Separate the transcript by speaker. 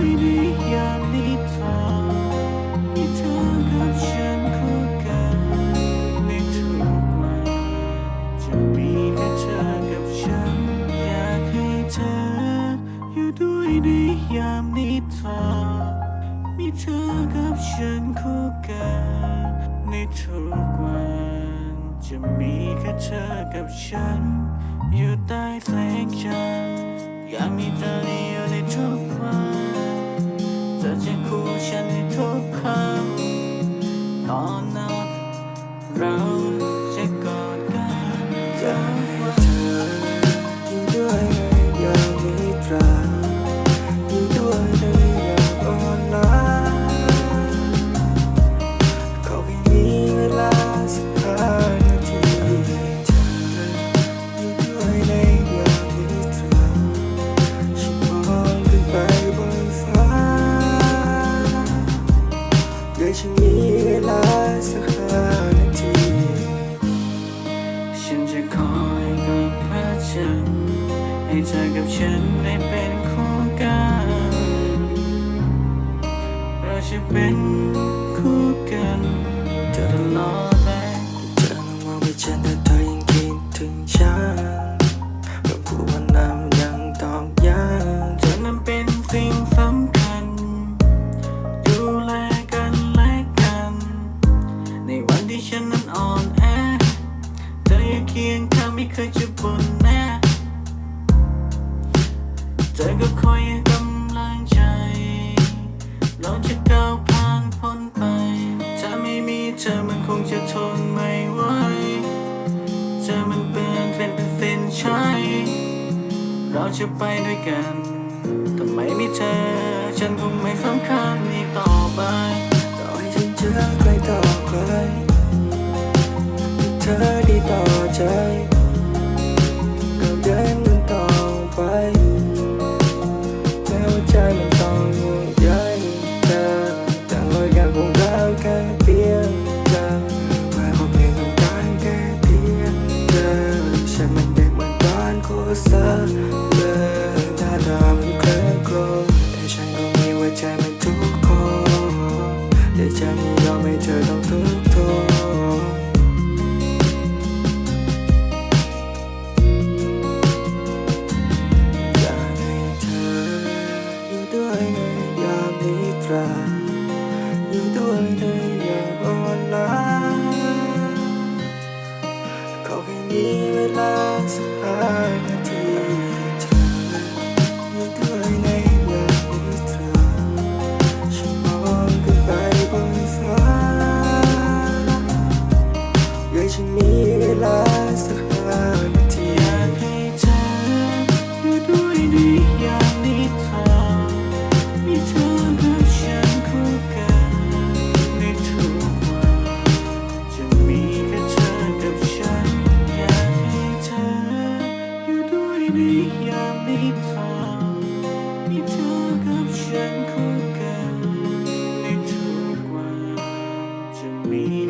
Speaker 1: อยในยามนิทานมีเธอกับฉันคู่กันในทุกวันจะมีแค่เธอกับฉัน อยากให้เธอ อยู่ด้วยในยามนิทานมีเธอกับฉันคู่กันในทุกวันจะมีแค่เธอกับฉัน อยู่ใต้แสงจันทร์อยากมีเธออยู่ในทุกวัน ฉัน
Speaker 2: ได้เป็
Speaker 1: นคู่กัน เราจะเป็นคู่กันจะตลอดไป
Speaker 2: เธอมองไม่ฉันแต่เธอยังคิดถึงฉันเมื่อพูดว่าน้ำยังตอกย้ำ
Speaker 1: เธอนั้นเป็นสิ่งสำคัญ ดูแลกันและกัน ในวันที่ฉันนั้นอ่อนแอ เธออยู่เคียงข้างไม่เคยจะบ่นน่เธอก็คอยกำลังใจ เราจะก้าวผ่านพ้นไป ถ้าไม่มีเธอมันคงจะทนไม่ไหว เธอมันเป็นเป็นเป็นเส้นชัยเราจะไปด้วยกันแต่ไม่มีเธอ ฉันคงไม่สำคัญอีกต่อไป
Speaker 2: ต่อให้ฉันเจอใครต่อใครเธอดีต่อใจ เลยถ้ามันเคยกลัวแต่ฉันก็มีว่าใจมันทุกคนแต่ฉันไม่ยอมให้เธอต้อง me